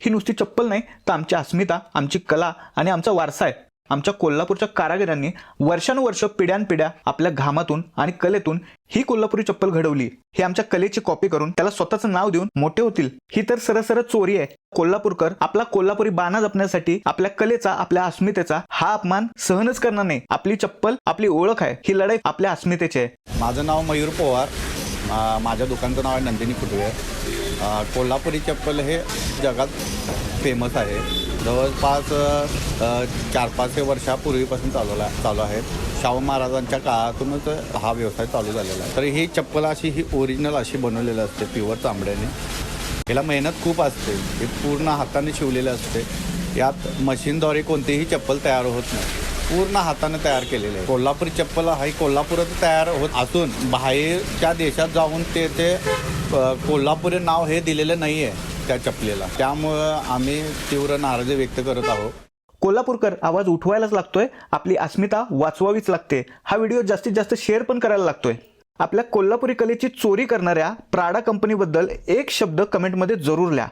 ही नुसती चप्पल नाही तर आमची अस्मिता आमची कला आणि आमचा वारसा आहे. आमच्या कोल्हापूरच्या कारागिरांनी वर्षानुवर्ष पिढ्यानपिढ्या आपल्या घामातून आणि कलेतून ही कोल्हापुरी चप्पल घडवली. हे आमच्या कलेची कॉपी करून त्याला स्वतःचं नाव देऊन मोठे होतील. ही तर सरसर चोरी आहे. कोल्हापूरकर आपला कोल्हापुरी बाणा जपण्यासाठी आपल्या कलेचा आपल्या अस्मितेचा हा अपमान सहनच करणार नाही. आपली चप्पल आपली ओळख आहे. ही लढाई आपल्या अस्मितेची आहे. माझं नाव मयूर पवार. माझ्या दुकानचं नाव आहे नंदिनी फुटवेअर कोल्हापुरी चप्पल हे जगात फेमस आहे. जवळपास चार पाच वर्षापूर्वीपासून चालवला चालू आहे. शाहू महाराजांच्या काळातूनच हा व्यवसाय चालू झालेला आहे. तर ही चप्पल अशी ही ओरिजिनल अशी बनवलेली असते प्युअर चांबड्याने याला मेहनत खूप असते. हे पूर्ण हाताने शिवलेलं असते. यात मशीनद्वारे कोणतीही चप्पल तयार होत नाही. पूर्ण हाताने तयार केलेले आहे कोल्हापुरी चप्पल ही कोल्हापुरात तयार होत असून बाहेरच्या देशात जाऊन ते ते कोल्हापुरी नाव हे दिलेलं नाही आहे त्या चपलेला. त्यामुळं आम्ही तीव्र नाराजी व्यक्त करत आहोत. कोल्हापूरकर आवाज उठवायलाच लागतोय. आपली अस्मिता वाचवावीच लागते. हा व्हिडिओ जास्तीत जास्त शेअर पण करायला लागतोय. आपल्या कोल्हापुरी कलेची चोरी करणाऱ्या प्राडा कंपनीबद्दल एक शब्द कमेंटमध्ये जरूर लिहा.